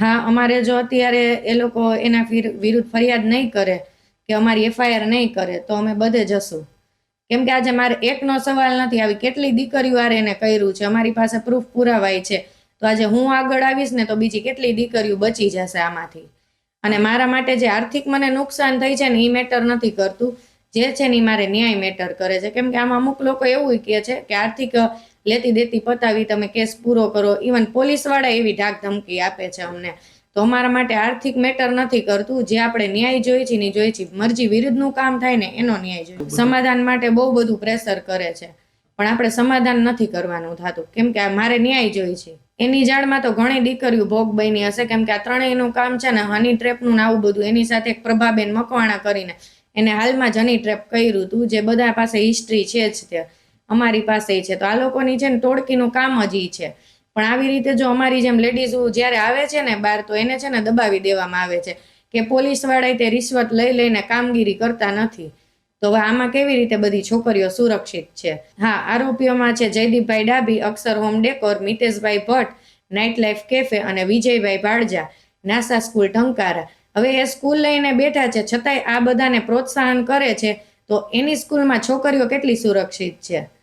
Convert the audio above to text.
હા, અમારે જો અત્યારે એ લોકો એના વિરુદ્ધ ફરિયાદ નહીં કરે, કે અમારી એફઆઈઆર નહીં કરે, તો અમે બધે જશું. કેમ કે આજે મારે એકનો સવાલ નથી આવી, કેટલી દીકરીઓ આરે એને કર્યું છે? અમારી પાસે પ્રૂફ પુરાવાય છે. તો આજે હું આગળ આવીશ ને તો બીજી કેટલી દીકરીઓ બચી જશે આમાંથી? અને મારા માટે જે આર્થિક મને નુકસાન થઈ છે ને એ મેટર નથી કરતું. જે છે ને મારે ન્યાય મેટર કરે છે. કેમ કે આમાં અમુક લોકો એવું કહે છે કે આર્થિક લેતી દેતી પતાવી તમે કેસ પૂરો કરો. ઇવન પોલીસવાળા એવી ઢાક ધમકી આપે છે અમને. તો અમારા માટે આર્થિક મેટર નથી કરતું. જે આપણે ન્યાય જોઈએ છીએ ને જોઈએ છે. મરજી વિરુદ્ધનું કામ થાય ને એનો ન્યાય જોઈએ. સમાધાન માટે બહુ બધું પ્રેશર કરે છે. પણ આપણે સમાધાન નથી કરવાનું થતું. કેમ કે આ મારે ન્યાય જોઈએ છે. એની જાળમાં તો ઘણી દીકરીઓ ભોગ બની હશે. કેમ કે આ ત્રણેયનું કામ છે ને હની ટ્રેપનું ને આવું બધું એની સાથે એક પ્રભાબેન મકવાણા કરીને એને હાલમાં જ હની ટ્રેપ કર્યું હતું જે બધા પાસે હિસ્ટ્રી છે જ તે અમારી પાસે છે. તો આ લોકોની છે ને ટોળકીનું કામ જ ઈ છે. પણ આવી રીતે જો અમારી જેમ લેડીઝ જ્યારે આવે છે ને બહાર, તો એને છે ને દબાવી દેવામાં આવે છે કે પોલીસવાળા તે રિશ્વત લઈ લઈને કામગીરી કરતા નથી. તો હવે આમાં કેવી રીતે બધી છોકરીઓ સુરક્ષિત છે? હા, આરોપીઓમાં છે Jaydeepbhai Dabhi, Akshar home decor Miteshbhai Bhatt night life cafe અને વિજયભાઈ ભાડજા, નાસા સ્કૂલ ટંકારા હવે એ સ્કૂલ લઈને બેઠા છે. છતાંય આ બધાને પ્રોત્સાહન કરે છે. તો એની સ્કૂલમાં છોકરીઓ કેટલી સુરક્ષિત છે?